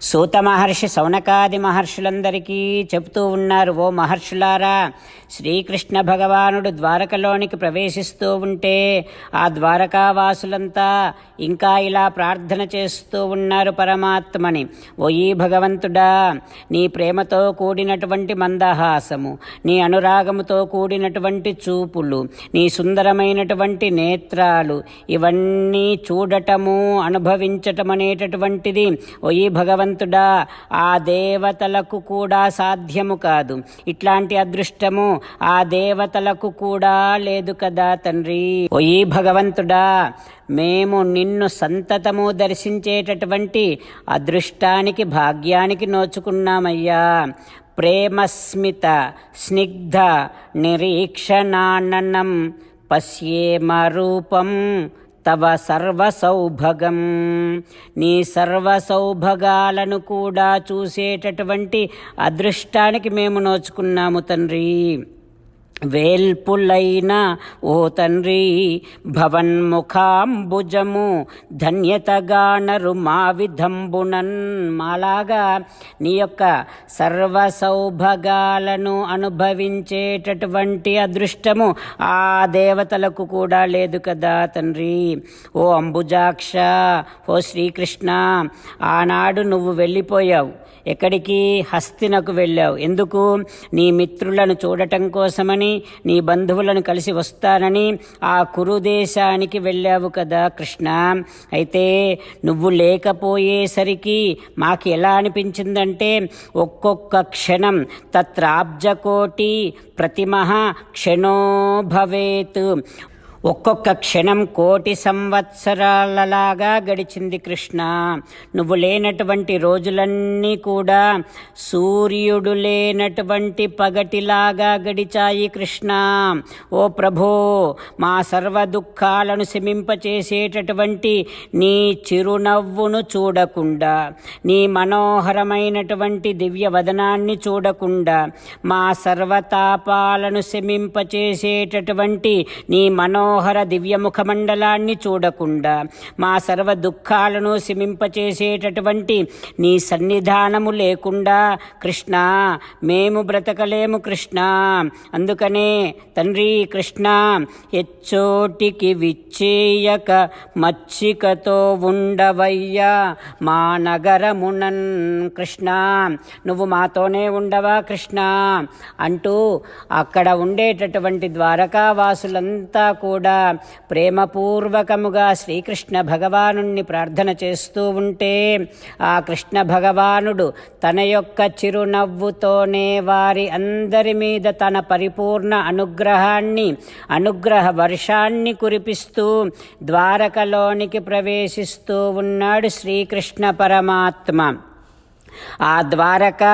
సూత మహర్షి సౌనకాది మహర్షులందరికీ చెబుతూ ఉన్నారు ఓ మహర్షులారా శ్రీకృష్ణ భగవానుడు ద్వారకలోనికి ప్రవేశిస్తూ ఉంటే ఆ ద్వారకావాసులంతా ఇంకా ఇలా ప్రార్థన చేస్తూ ఉన్నారు పరమాత్మని. ఓయి భగవంతుడా నీ ప్రేమతో కూడినటువంటి మందహాసము నీ అనురాగముతో కూడినటువంటి చూపులు నీ సుందరమైనటువంటి నేత్రాలు ఇవన్నీ చూడటము అనుభవించటం అనేటటువంటిది ఓయి భగవంతు భగవంతుడా ఆ దేవతలకు కూడా సాధ్యము కాదు. ఇట్లాంటి అదృష్టము ఆ దేవతలకు కూడా లేదు కదా తండ్రి. ఓయి భగవంతుడా మేము నిన్ను సంతతము దర్శించేటటువంటి అదృష్టానికి భాగ్యానికి నోచుకున్నామయ్యా. ప్రేమస్మిత స్నిగ్ధ నిరీక్షణాననం పశ్యేమ రూపం తవ సర్వసౌభగం. నీ సర్వసౌభగాలను కూడా చూసేటటువంటి అదృష్టానికి మేము నోచుకున్నాము తండ్రి. వేల్పులైన ఓ తండ్రి భవన్ముఖాంబుజము ధన్యతగానరు మా విధంబునన్ మాలాగా నీ యొక్క సర్వ సౌభగాలను అనుభవించేటటువంటి అదృష్టము ఆ దేవతలకు కూడా లేదు కదా తండ్రి. ఓ అంబుజాక్ష ఓ శ్రీకృష్ణ ఆనాడు నువ్వు వెళ్ళిపోయావు. ఎక్కడికి? హస్తినకు వెళ్ళావు. ఎందుకు? నీ మిత్రులను చూడటం కోసమని నీ బంధువులను కలిసి వస్తానని ఆ కురుదేశానికి వెళ్ళావు కదా కృష్ణ. అయితే నువ్వు లేకపోయేసరికి మాకు ఎలా అనిపించిందంటే ఒక్కొక్క క్షణం తత్రాబ్జకోటి ప్రతిమహ క్షణో భవేత్ ఒక్కొక్క క్షణం కోటి సంవత్సరాలలాగా గడిచింది కృష్ణ. నువ్వు లేనటువంటి రోజులన్నీ కూడా సూర్యుడు లేనటువంటి పగటిలాగా గడిచాయి కృష్ణ. ఓ ప్రభో మా సర్వ దుఃఖాలను శమింపచేసేటటువంటి నీ చిరునవ్వును చూడకుండా నీ మనోహరమైనటువంటి దివ్య వదనాన్ని చూడకుండా మా సర్వతాపాలను శమింపచేసేటటువంటి నీ మనో మనోహర దివ్యముఖమండలాన్ని చూడకుండా మా సర్వ దుఃఖాలను శమింపచేసేటటువంటి నీ సన్నిధానము లేకుండా కృష్ణ మేము బ్రతకలేము కృష్ణ. అందుకనే తండ్రి కృష్ణ ఎచ్చోటికి విచ్చేయక మచ్చికతో ఉండవయ్యా మా నగరమునన్ కృష్ణ. నువ్వు మాతోనే ఉండవా కృష్ణ? అంటూ అక్కడ ఉండేటటువంటి ద్వారకావాసులంతా కూడా కూడా ప్రేమపూర్వకముగా శ్రీకృష్ణ భగవాను ప్రార్థన చేస్తూ ఉంటే ఆ కృష్ణ భగవానుడు తన యొక్క చిరునవ్వుతోనే వారి అందరి మీద తన పరిపూర్ణ అనుగ్రహాన్ని అనుగ్రహ వర్షాన్ని కురిపిస్తూ ద్వారకలోనికి ప్రవేశిస్తూ ఉన్నాడు శ్రీకృష్ణ పరమాత్మ. ఆ ద్వారక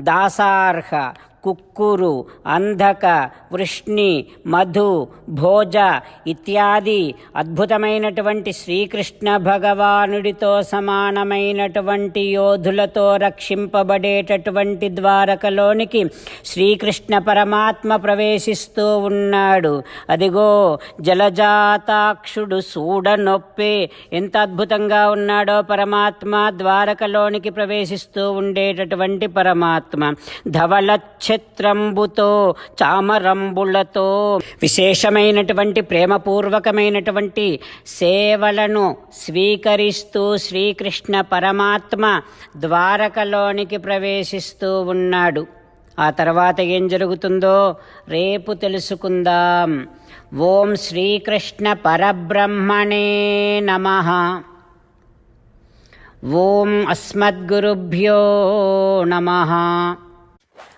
దాసార్హ కుక్కురు అంధక వృష్ణి మధు భోజ ఇత్యాది అద్భుతమైనటువంటి శ్రీకృష్ణ భగవానుడితో సమానమైనటువంటి యోధులతో రక్షింపబడేటటువంటి ద్వారకలోనికి శ్రీకృష్ణ పరమాత్మ ప్రవేశిస్తూ ఉన్నాడు. అదిగో జలజాతాక్షుడు సూడనొప్పే ఎంత అద్భుతంగా ఉన్నాడో పరమాత్మ ద్వారకలోనికి ప్రవేశిస్తూ ఉండేటటువంటి పరమాత్మ. ధవలచ్చ ఛత్రంబుతో చామరంబులతో విశేషమైనటువంటి ప్రేమపూర్వకమైనటువంటి సేవలను స్వీకరిస్తూ శ్రీకృష్ణ పరమాత్మ ద్వారకలోనికి ప్రవేశిస్తూ ఉన్నాడు. ఆ తర్వాత ఏం జరుగుతుందో రేపు తెలుసుకుందాం. ఓం శ్రీకృష్ణ పరబ్రహ్మణే నమ. ఓం అస్మద్గురుభ్యో నమ.